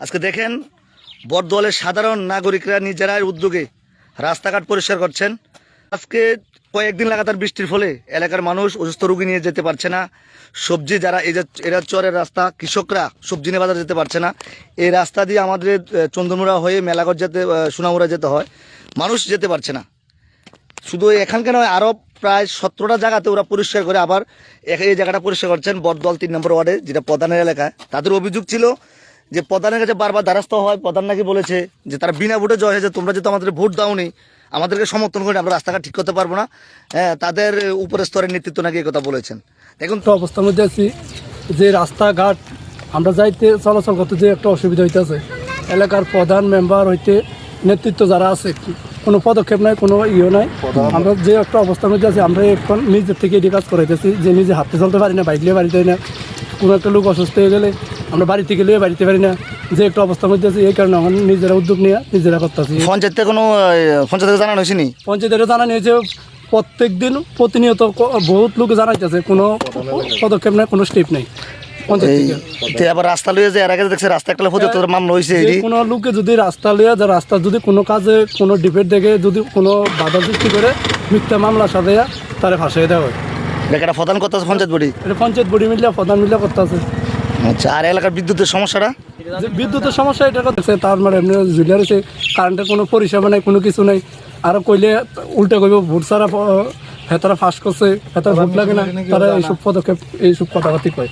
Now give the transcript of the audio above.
আজকে দেখেন বর্দলের সাধারণ নাগরিকরা নিজেরাই উদ্যোগে রাস্তাঘাট পরিষ্কার করছেন। আজকে কয়েকদিন লাগাতার বৃষ্টির ফলে এলাকার মানুষ অসুস্থ রোগী নিয়ে যেতে পারছে না। সবজি যারা এই যে এরা চরের রাস্তা কৃষকরা সবজি নিয়ে বাজার যেতে পারছে না। এই রাস্তা দিয়ে আমাদের আহ, চন্দনমুড়া হয়ে মেলাগড় যেতে সোনামুড়া যেতে হয়। মানুষ যেতে পারছে না। শুধু এখানকার নয় আরও প্রায় সতেরোটা জায়গাতে ওরা পরিষ্কার করে আবার এই জায়গাটা পরিষ্কার করছেন। বটদল তিন নম্বর ওয়ার্ডে যেটা প্রধানের এলাকা। তাদের অভিযোগ ছিল যে প্রধানের কাছে বারবার দ্বারস্থ হয় প্রধান নাকি বলেছে যে তারা বিনা ভোটে জয় হয়েছে তোমরা যেহেতু আমাদের ভোট দাওনি আমাদেরকে সমর্থন করে আমরা রাস্তাঘাট ঠিক করতে পারব না। হ্যাঁ তাদের উপরের স্তরের নেতৃত্ব নাকি এই কথা বলেছেন। এখন তো অবস্থার মধ্যে আছি যে রাস্তাঘাট আমরা যাইতে চলাচল করতে যে একটা অসুবিধা হইতেছে এলাকার প্রধান মেম্বার হইতে নেতৃত্ব যারা আছে কোনো পদক্ষেপ নাই কোনো ইয়ে নাই। আমরা যে একটা অবস্থার মধ্যে আছি আমরা এখন নিজের থেকে এটি কাজ করাইতেছি যে নিজে হাঁটতে চলতে পারি না বাইক নিয়ে বাড়িতে না। কোনো একটা লোক অসুস্থ হয়ে গেলে আমরা বাড়ি থেকে নিয়ে বাড়িতে পারি না। যে একটা অবস্থার মধ্যে আছি এই কারণে আমরা নিজেরা উদ্যোগ নিয়ে নিজেরা করতেছি। পঞ্চায়েত কোনো পঞ্চায়েত জানানো হয়েছে নি? পঞ্চায়েতের জানা নিয়েছে প্রত্যেক দিন প্রতিনিয়ত বহুত লোক জানাইতেছে কোনো পদক্ষেপ নেই কোনো স্টেপ নেই আবার রাস্তা লইয়ে যে এর আগে দেখছে রাস্তা একটা হতে মামলা হয়েছে কোনো লোকে যদি রাস্তা লিয়ে যে রাস্তা যদি কোনো কাজে কোনো ডিফেক্ট দেখে যদি কোনো বাধা সৃষ্টি করে মিথ্যা মামলা সাথে তারে ফাঁসিয়ে দেওয়া হয়। এটা প্রধান পঞ্চায়েত বডি। এটা পঞ্চায়েত বডি মিলিয়া প্রধান মিলিয়া করতে আছে আচ্ছা আর এলাকার বিদ্যুতের সমস্যাটা? বিদ্যুতের সমস্যা, এটা কথা তার মানে এমনি জুলিয়ার আছে কারেন্টের কোনো পরিষেবা নাই, কোনো কিছু নাই। আর কইলে উল্টা কইব, ভোট ছাড়া হেতারা ফাঁস করছে হেতারা ভোট লাগে না, তারা এইসব পদক্ষেপ, এইসব কথাবার্তি কয়।